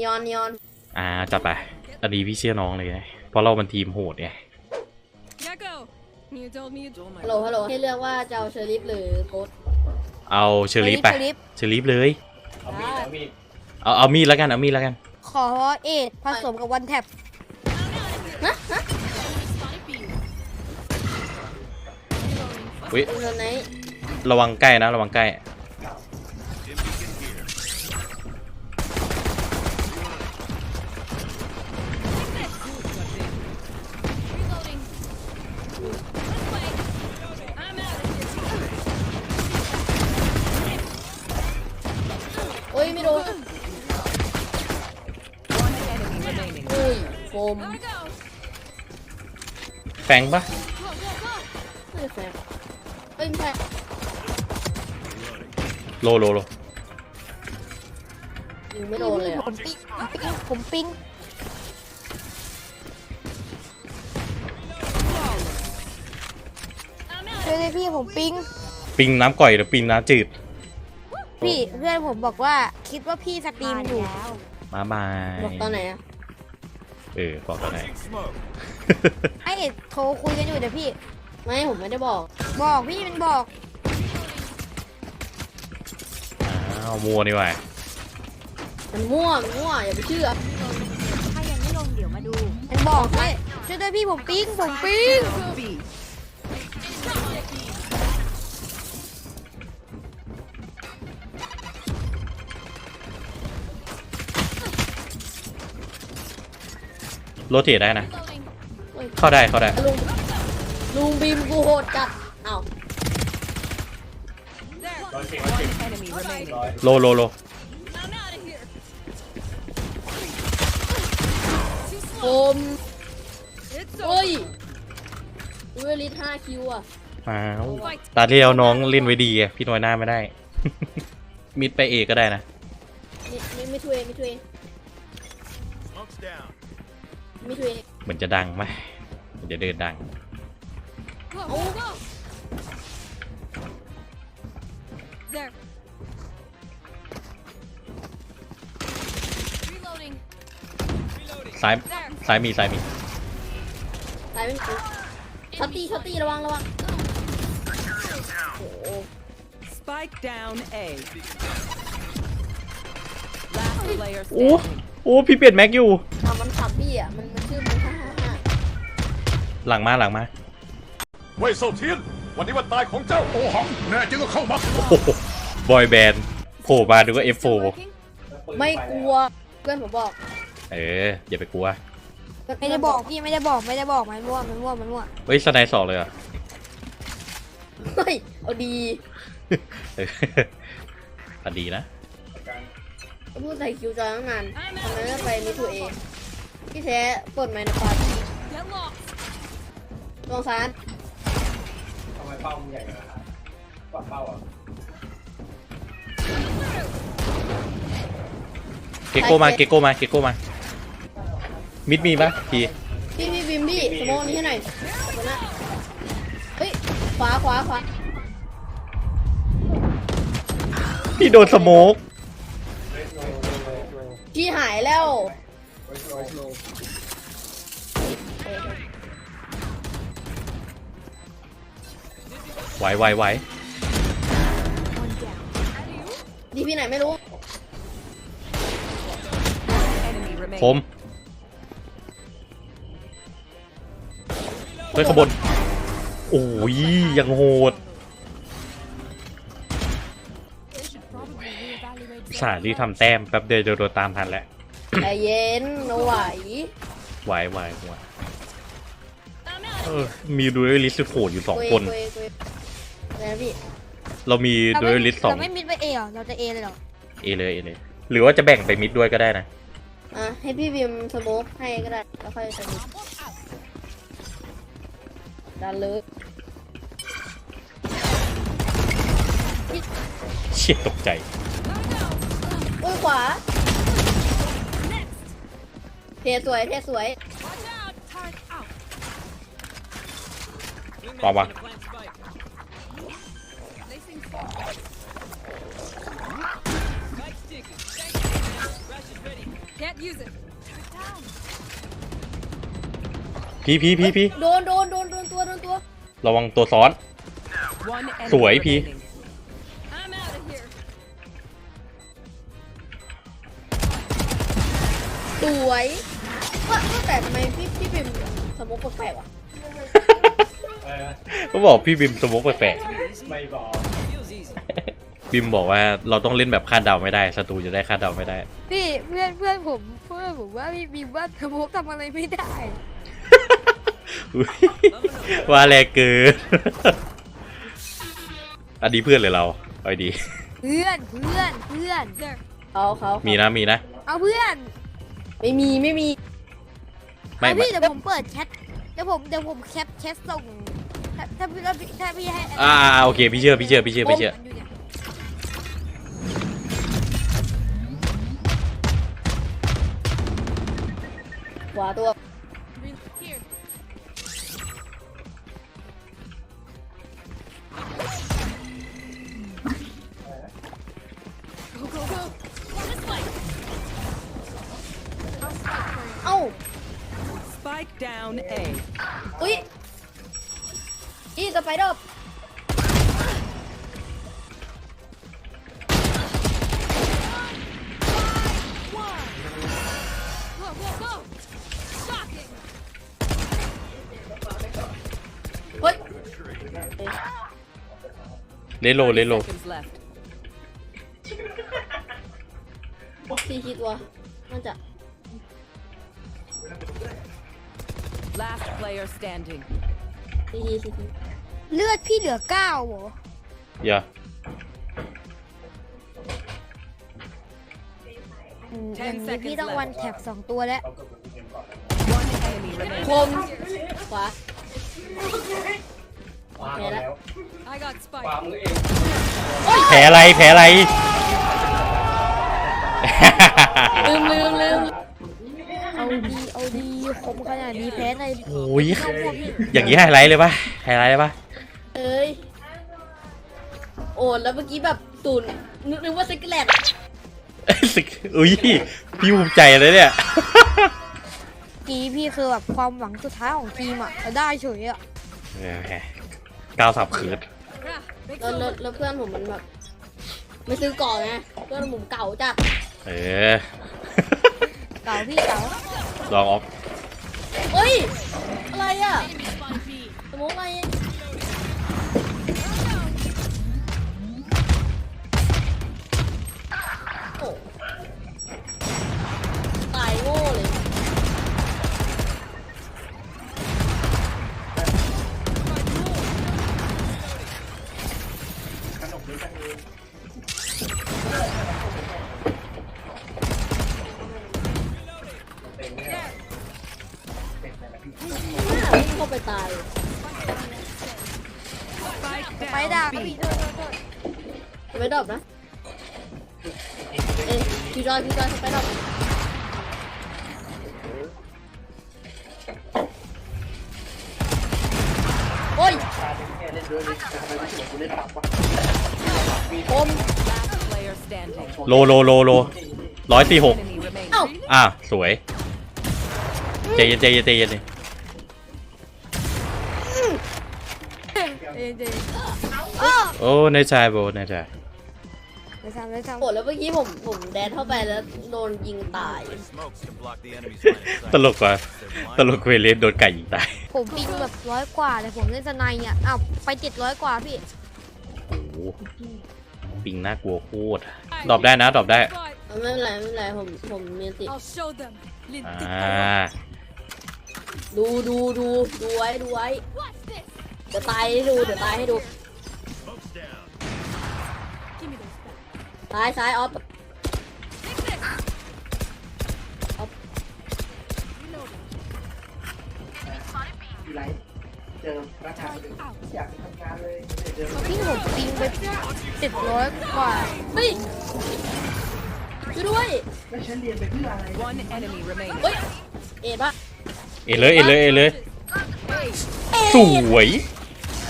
นีออนนีออนอ่าจัดไปอันนี้พี่เชื่อน้องเลยไงเพราะเรามันทีมโหดไง Gecko! You told me you ฮัลโหลฮัลโหลให้เลือกว่าจะเอาเชอริฟหรือโกดเอาเชอรี่ไปเชอรี่เชอรี่เลยได้เอาเอามีดแล้วกันเอามีดแล้วกัน ขอเอ็ดผสมกับวันแท็บอุ้ยเป็นคนไหนระวังใกล้นะระวังใกล้ ม Gotta go. แฟงปะ Go, go, go. ไม่ได้แฟนเอ้ยไม่ใช่โลโลโลยิงไม่โดนเลยอะผมปิ้งผมปิ้ง I'm out. ช่วยด้วยพี่ผมปิ้ง ปิงน้ำก่อยหรือปิงน้ำจืด พี่เพื่อนผมบอกว่าคิดว่าพี่สตรีมอยู่ มาบาย บอกตอนไหนอะ เออบอกตอนไหน ไอเอ็ดโทรคุยกันอยู่เดี๋ยวพี่ ไม่ผมไม่ได้บอก บอกพี่มันบอก อ้าวมัวนี่หว่ามันมั่วมันมั่วอย่าไปเชื่อ ถ้ายังไม่ลงเดี๋ยวมาดู มันบอกให้ช่วยด้วยพี่ผมปิ้งผมปิ้ง B. โรเตทได้นะ Reloading. เข้าได้เข้าได้ ลุงลุงบีมกูโหดจัดอ้าว One enemy remaining. โลโลโล I'm out of here. โฟม It's เฮ้ย over. เวลิทห้าคิวอะอ้าวตาที่แล้วน้องเล่นไว้ดีไงพี่น้อยหน้าไม่ได้ มิดไปเอก็ได้นะไม่ไม่ไม่ช่วยไม่ช่วย Smoke's down. ไม่ช่วยเหมือนจะดังไหมเหมือนจะเดินดัง Go, go, go. There. Reloading. ซ้าย There. ซ้ายมีซ้ายมี ตายไม่กูช็อตตี้ช็อตตี้ระวังระวัง โอ้โห Spike down A. Last player โอ้ standing. โอ้ พี่เปลี่ยนแม็กอยู่ อะมันขับพี่อะ มัน หลังมาหลังมาเว่ยเซาเทียน วันนี้วันตายของเจ้าโอหังแน่จริงก็เข้ามาโอ้โหบอยแบนด์โผล่มาดูก็ F4 Working? ไม่กลัวเพื่อนผมบอก เออ อย่าไปกลัวไม่ได้บอกพี่ไม่ได้บอกไม่ได้บอกมันมั่วมันมั่วมันมั่วเฮ้ยสไนด์สองเลยเหรอะเฮ้ยเอาดีเอออะดีนะ พูดใส่คิวจอยตั้งนานทำไมไม่ไปมิทูเอที่แท้เปิดไมค์ในปาร์ตี้ Get lost. ลอ งซานเกโก้มาเกโก้มาเกโก้มา มิดมีปะพี่พี่พี่บิมพี่สโมองนี้ให้หน่อยขอบคุณนะเฮ้ยขวาขวาขวาพี่โดนสโมกพี่หายแล้ว ไหวไหวไหวดีพี่ไหนไม่รู้ Enemy คม remaining. เฮ้ยขางบวนโอ้ยยังโหดสารีทำแต้มแป๊บเดียวจะโดนตามทันแล้วใจเย็นเอาไหวไหวไหวไหว I'm out เอ of อมีดูเอลิสโหดอยู่สองคน เว้ยเว้ยเว้ยอะไรนะพี่เรามีเราดูเอไม่ลิสสองเราไม่มิดไปเอเหรอเราจะเอเลยเหรอเอเลยเอเลยหรือว่าจะแบ่งไปมิดด้วยก็ได้นะ อะให้พี่บิมสโมกให้ก็ได้แล้วค่อยสโมกดันเลยเชี่ยตกใจ อุ้ยขวาเทสวยเทสวย Watch out. Turret out. ปาวะ Placing smoke. Can't use it. พี่พี่พี่พี่โดนโดนโดนโดนตัวโดนตัวระวังตัวซ้อน One enemy สวยพี่ remaining. I'm out of here. สวยว่าว่าแต่ทำไมพี่พี่บิมสมมติแปลกๆวะ ก็บอกพี่บิมสโมกแปลกๆบิมบอกว่าเราต้องเล่นแบบคาดเดาไม่ได้ศัตรูจะได้คาดเดาไม่ได้ พี่เพื่อนเพื่อนผมเพื่อนผมว่าพี่บีมว่าทำพกทำอะไรไม่ได้ อุ๊ยว่าแรงเกิน อันนี้เพื่อนเลยเราเอาดี เพื่อนเพื่อนเพื่อน There. เขาเขามีนะมีนะ เอาเพื่อนไม่มีไม่มีไม่เอาไม่ พี่เดี๋ยวผมเปิดแชทเดี๋ยวผมเดี๋ยวผมแคปแชทส่ง ถ้าถ้าพี่ถ้าพี่ถ้าพี่ให้อ่าอ่าโอเคพี่เชื่อพี่เชื่อพี่เชื่อพี่เชื่อมันยู่นี่ยขวาตัว Here. Go, go, go. This way. เอ้า Spike down A. อุ้ย อีสไปเดอร์ Go, go, go. Shocking. เฮ้ยเลโลเลโล Seconds left. สี่คิดตัวน่าจะ Last player standing. สี่ทีสี่ที เลือดพี่เหลือเก้าเหรอ อย่า อืม Ten อย่างนี้พี่ seconds ต้อง left วันแคปสองตัวแล้ว One enemy remaining. คมขวาแพ้แล้ว I got spike. แผลอะไรแผลอะไร ลืมลืมลืมเอาดีเอาดีคมขนาดนี้แพ้ในโอ้ยเข้าพวกพี่อย่างนี้ไฮไลท์เลยปะไฮไลท์เลยปะ เอ้ย โอ้แล้วเมื่อกี้แบบตุนนึกนึกว่าสกิลแลตสึกอุ้ยพี่ภูมิใจเลยเนี่ย กี้พี่คือแบบความหวังสุดท้ายของทีมอะจะได้เฉยอะแหมก้าวสับขืน Ah, big แล้วแล้ว silver. แล้วเพื่อนผมมันแบบไม่ซื้อก่อนไงเพื่อนผมเก่าจัดเออเก่าพี่เก่าลองออกเฮ้ย อะไรอะ Spike B. สมมติอะไร เข้าไปตาย Spike ไป down ด่า B. พี่โทษโทษโทษไม่ดรอปนะ เอ้ยพี่จอยพี่จอยไปดรอป โลโลโลโลร้อยสี่หก Enemy remaining. เอ้าอะสวยใจเย็นใจเย็นใจเย็นดิเอ็นเอ็นโอ้ในใจโบในใจไม่ทำไม่ทำโหแล้วเมื่อกี้ผมผมแดนเข้าไปแล้วโดนยิงตาย Smokes can block the enemy's line of sight. ตลกกว่าตลกเวเลสโดนไก่ยิงตาย ผมปิงแบบร้อยกว่าแต่ผมเล่นสไนอะอ้าวไปเจ็ดร้อยกว่าพี่โอ้โห ปิงน่ากลัวโคตรดรอปได้นะดรอปได้ Spike. เอาไม่เป็นไรไม่เป็นไรผมผมมีติด I'll show them. อ่าดูดูดูดูไว้ดูไว้ Watch this. เดี๋ยวตายให้ดูเดี๋ยวตายให้ดู Give me those back. ซ้ายซ้ายออฟ Take this. Up. Reloading. เจอพนักงาน Spike out. อยากไปทำงานเลยเจอพี่ผมปิงไปเจ็ดร้อยกว่าเฮ้ยช่วยด้วยแล้วฉันเรียนไปเพื่ออะไร One enemy remaining. เฮ้ยเอ็ดปะเอเลยเอเลยเอเลยสวย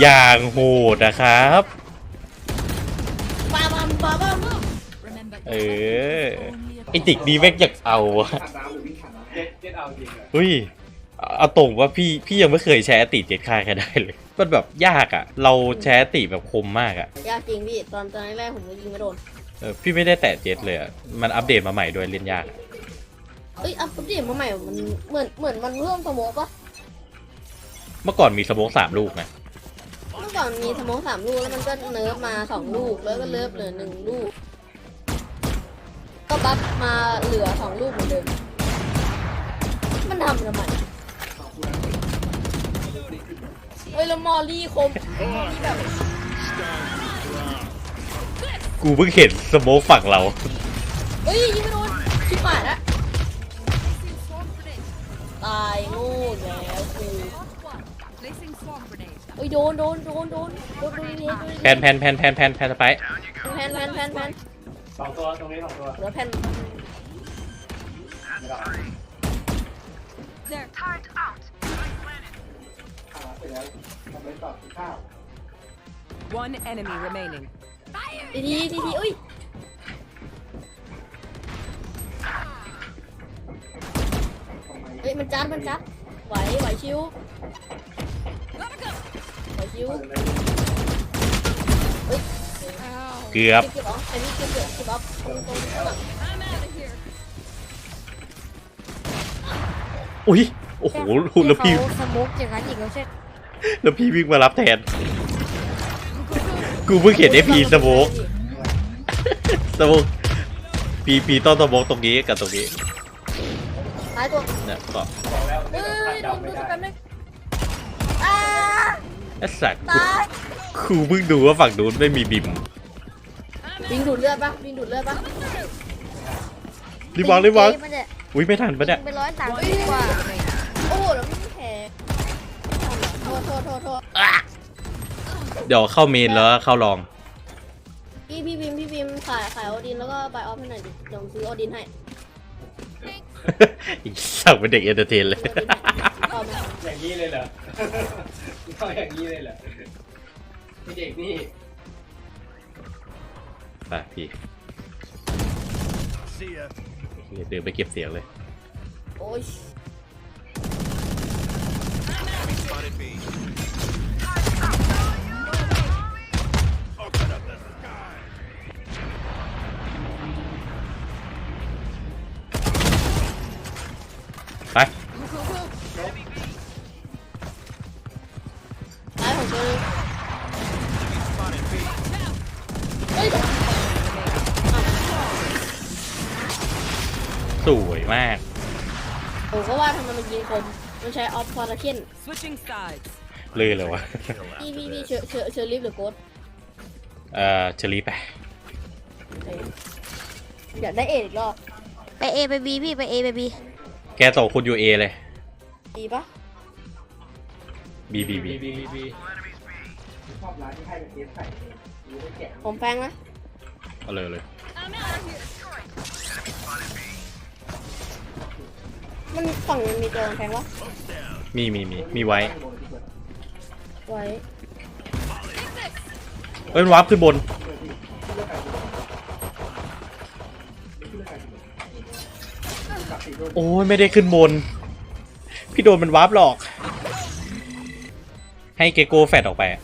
อย่างโหดนะครับ ปาบัมปาบัม Remember, เออ only a ไอติกดีแม็กอยากเอาอะขาดน้ำหรือวิ่งขาดน้ำเจ็ดเจ็ดเอาจริงเลย เฮ้ย เอาตรงว่าพี่พี่ยังไม่เคยแชร์ติเจ็ดค่ายใครได้เลย มันแบบยากอะเราแชร์ติแบบคมมากอะยากจริงพี่ ตอนตอนแรกๆผมก็ยิงไม่โดนเออพี่ไม่ได้แตะเจ็ดเลยอะมันอัปเดตมาใหม่ด้วยเล่นยากอะเอ้ยอัปเดตมาใหม่ มันเหมือนเหมือนมันเพิ่มสโมกปะเมื่อก่อนมีสโมกสามลูกนะ เมื่อก่อนมีสโมกสามลูกแล้วมันก็เนิร์ฟมาสองลูกแล้วก็เลิฟเหลือหนึ่งลูก ก็บัฟมาเหลือสองลูกเหมือนเดิม มันทำทำไม ฮ้ยแล้วมอลลี่คมที่แบบกูเพิ่งเห็นสโมกฝั่งเรา เฮ้ยยิงไม่โดนชิบหายละตายโง่แล้วกูโอ้ยโดนโดนโดนโดนโดนโดนแพนแพนแพนแพนแพนแพนสไปร์แพนแพนแพนแพนสองตัวตรงนี้สองตัวแล้วแพน They're tired out. ไปแล้วทำไปต่อที่ข้าว One enemy remaining. ทีทีทีทีเอ้ยเฮ้ยมันจัดมันจัดไหวไหวชิวไหวชิวเฮ้ยเกือบเก็บออฟไอ้นี่เก็บเก็บเก็บออฟตรงตรงข้างหลัง I'm out of here. อุ้ยโอ้โหแล้วพี่เขาสโมุกอย่างนั้นอีกแล้วใช่ แล้วพี่วิ่งมารับแทน กูเพิ่งเห็นไอพีสโมกสโมกพีพีต้นสโมกตรงนี้กับตรงนี้ท้ายตัวเนี่ยก็เฮ้ยโดนดูแป๊บนึงอ้าไอ้สัตว์ตายกูเพิ่งดูว่าฝั่งนู้นไม่มีบิมวิ่งดูดเลือดปะวิ่งดูดเลือดปะรีบวางรีบวางมันจะอุ้ยไม่ทันปะเนี่ย เป็นร้อยสามสิบกว่า โอ้โหแล้วไม่มีแผลโท ษโทษโทษโทษเดี๋ยวเข้าเมนแล้วเข้าลอง พี่พี่บิมพี่บิมขายขายโอดินแล้วก็บายออฟให้หน่อยดิเดี๋ยวผมซื้อโอดินให้อีสั่งเป็นเด็กเอนเตอร์เทนเลย เอาไหมอย่างนี้เลยเหรอก็อย่างนี้เลยเหรอพี่เด็กนี่ไปพี่ See ya. เดินไปเก็บเสียงเลยโอ้ย be? มมันใช้ออฟฟอร์เคน Switching sides. เลยเลยวะ พี่พี่พี่เชอเชอเชอริฟหรือโกดเอ่อเชลีไปอยากได้เอ็ดอีกรอบไปเอไปบีพี่ไปเอไปบีแกสองคนอยู่เอเลย ดีปะบีบีบีบีบีบีชอบร้านที่ให้เป็นเทปใส่หรือไม่แกะผมแฟงนะเอาเลยเอาเลย I'm out of here. มันฝั่งมันมีตัวแฟงวะมีมีมีมีไว้ ไว้เอ้ยมันวาร์ปขึ้นบน โอ้ยไม่ได้ขึ้นบน พี่โดนมันวาร์ปหลอก ให้เกโก้แฟดออกไปอะ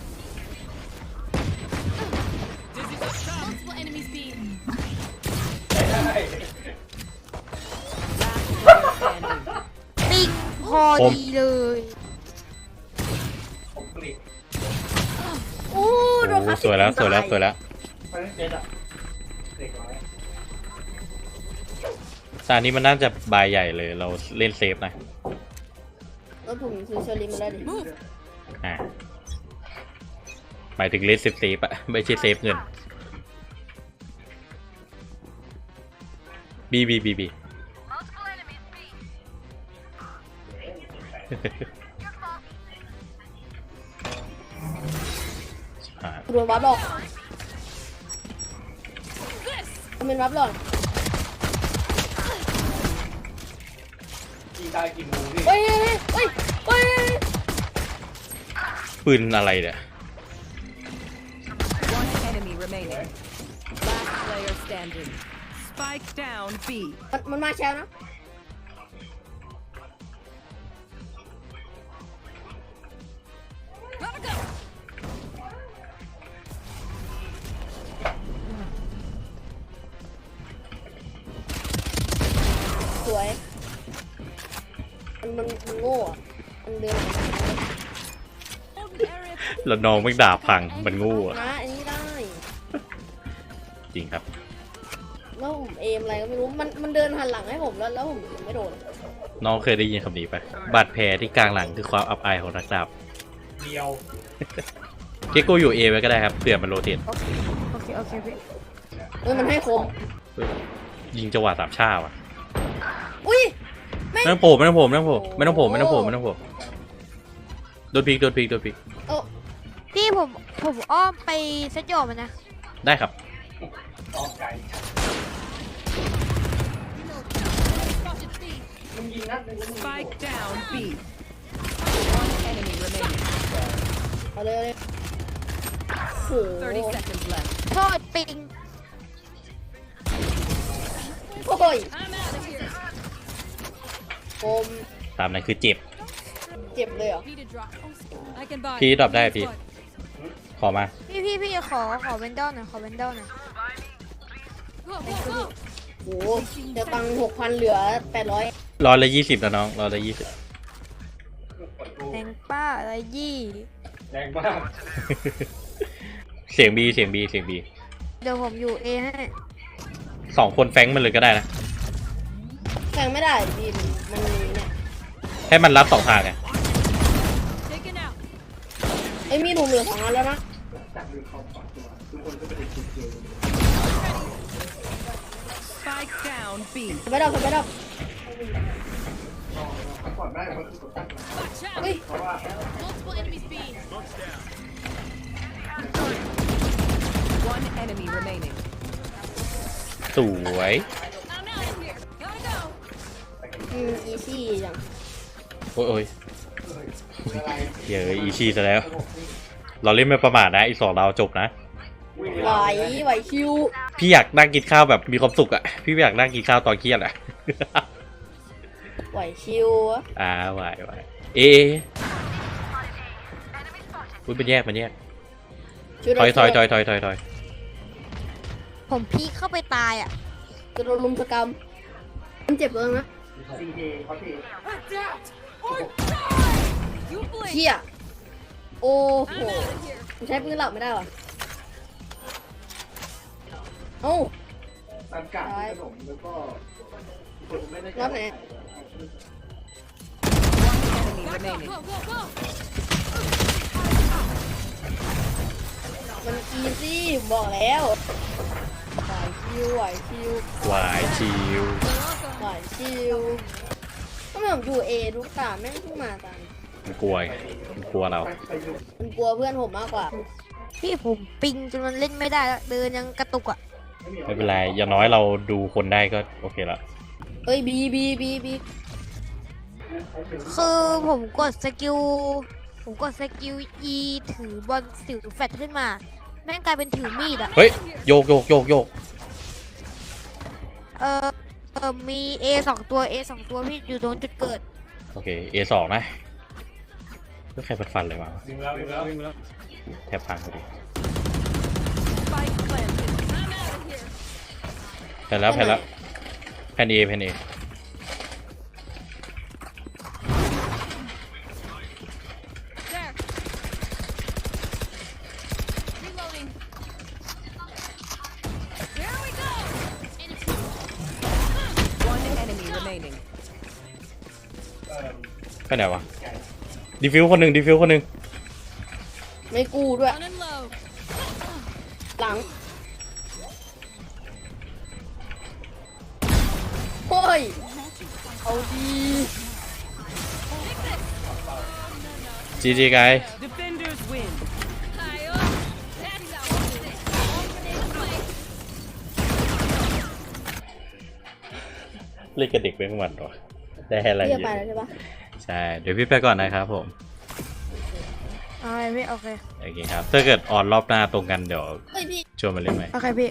ปิ้งพอดีเลยผมกรีดโอ้โดนโอ้คลาสสวยแล้วสวยแล้วสวยแล้วเพราะฉะนั้นเจ็ดอะเด็กน้อยตอนนี้มันน่าจะบายใหญ่เลยเราเล่นเซฟนะแล้วผมซื้อเชอริฟมาแล้วดิอ่าหมายถึงเล่นเซฟเซฟอะไม่ใช่เซฟเงินบีบีบีบี อ่าโดนวับหลอกมันเป็นวับหลอกกี่ตายกี่โมงพี่เฮ้ยเฮ้ยเฮ้ยเฮ้ยปืนอะไรเนี่ย One enemy remaining. Last player standing. Spike Spike down B. มันมันมาแชร์นะ โง่อะมันเดิน Hold the area. แล้วน้องไม่ด่าพังมันงูอะนะอันนี้ได้จริงครับ แล้วผมเอมอะไรก็ไม่รู้มันมันเดินหันหลังให้ผมแล้วแล้วผมยิงไม่โดนน้องเคยได้ยินคำนี้ปะบาดแผลที่กลางหลังคือความอับอายของนักดาบเดียวเกโกอยู่เอไว้ก็ได้ครับเผื่อมันโรเตทโอเค โอเค โอเคพี่เออมันให้คมเฮ้ยยิงจังหวะสามชาว่ะอุ้ย ไม่ต้องโผล่ไม่ต้องโผล่ไม่ต้องโผล่ไม่ต้องโผล่ไม่ต้องโผล่ไม่ต้องโผล่โดนพลิกโดนพลิกโดนพลิกโอ้พี่ผมผมอ้อมไปเซตโยมันนะ ได้ครับออกไก่ Spotted B. มึงยิงนัดหนึงแล้วมึงยิง Spike down B. One enemy remaining. เอาเลยเอาเลยโอ้โห30 seconds left. โทษปิงโอ้ย I'm out of here. คมตามนั้นคือเจ็บ เจ็บเลยเหรอ Need a drop. I can buy. พี่ดรอปได้พี่ Spot. ขอมา พี่พี่พี่ขอขอเวนดอลหน่อยขอเวนดอลหน่อย Go, go, go. โอ้โหเดี๋ยวตังหกพันเหลือแปดร้อยรอละยี่สิบแล้วน้อง รอละยี่สิบแดงป้าอะไรยี่แรงมากเสียงบีเสียงบีเสียงบีเดี๋ยวผมอยู่เอให้สองคนแฟงก์มันเลยก็ได้นะ แข่งไม่ได้ดินมันมีเนี่ย ให้มันรับสองทางไง Taken out. ไอ้มีดผมเหลือสองอันแล้วนะ Spike down B. ไปดับไปดับ Watch out. เฮ้ย Multiple enemies B. One enemy remaining. สวย I'm out of here. Gotta go. อืมอีซี่จัง โอ้ยโอ้ยเดี๋ยวอีชีซะแล้ว เราเล่นไม่ประมาทนะ อีสองเราจบนะ ไหวไหวคิวพี่อยากนั่งกินข้าวแบบมีความสุขอะพี่ไม่อยากนั่งกินข้าวตอนเครียดอะ ไหวคิวอะอ่าไหวไหวเออุ้ยมันแยกมันแยกช่วยถอยถอยถด้อยถอยถอยถอยผมพีคเข้าไปตายอะ จะโดนลุมสกรรมมันเจ็บเลยนะซี เดย์เขาที Adapt or die. You blink. เชี่ยโอ้โห I'm out of here. มันใช้ปืนหลับไม่ได้หรอเอ้าตันกัดขนมแล้วก็คนไม่ได้รอบไหน One enemy Gotta go, remaining. go, go, go. มันอีซี่ผมบอกแล้วไหวคิวไหวคิวหวายชิว ไหวคิวก็ไม่ ผมอยู่เอทุกตาแม่งเพิ่งมาตามมันกลัวไงมันกลัวเรา มันกลัวเพื่อนผมมากกว่า พี่ผมปิงจนมันเล่นไม่ได้แล้วเดินยังกระตุกอะไม่เป็นไร อย่างน้อยเราดูคนได้ก็โอเคละเอ้ยบีบีบีบีคือผมกดสกิลผมกดสกิล E ถือบอลสิวแฟตขึ้นมา แม่งกลายเป็นถือมีดอะ เฮ้ย โยกโยกโยกโยกเออ เออมี A สองตัว A สองตัวพี่อยู่ตรงจุดเกิด โอเค A สองนะก็ใครฟันฟันเลยมาวิ่งแล้ววิ่งแล้ววิ่งแล้วแทบพังพอดี Spike planted. I'm out of here. แผ่นแล้วแผ่นแล้วแผ่นเอแผ่นเไปไหนวะดีฟิวคนหนึ่งดีฟิวคนหนึ่งไม่กู้ด้วย Down and low. หลังโอ้ยเอาดีจีจีไก Defenders win. Hi, oh. That's how I do it. All grenade play. เล่นกับเด็กเป็นวันวะได้อะไรเรียกเยไปอะแล้วใช่ปะ ใช่ เดี๋ยวพี่ไปก่อนนะครับผมโอเคพี่โอเค โอเคครับ ถ้าเกิดออนรอบหน้าตรงกันเดี๋ยวเฮ้ยพี่ชวนมาเล่นไหมโอเคพี่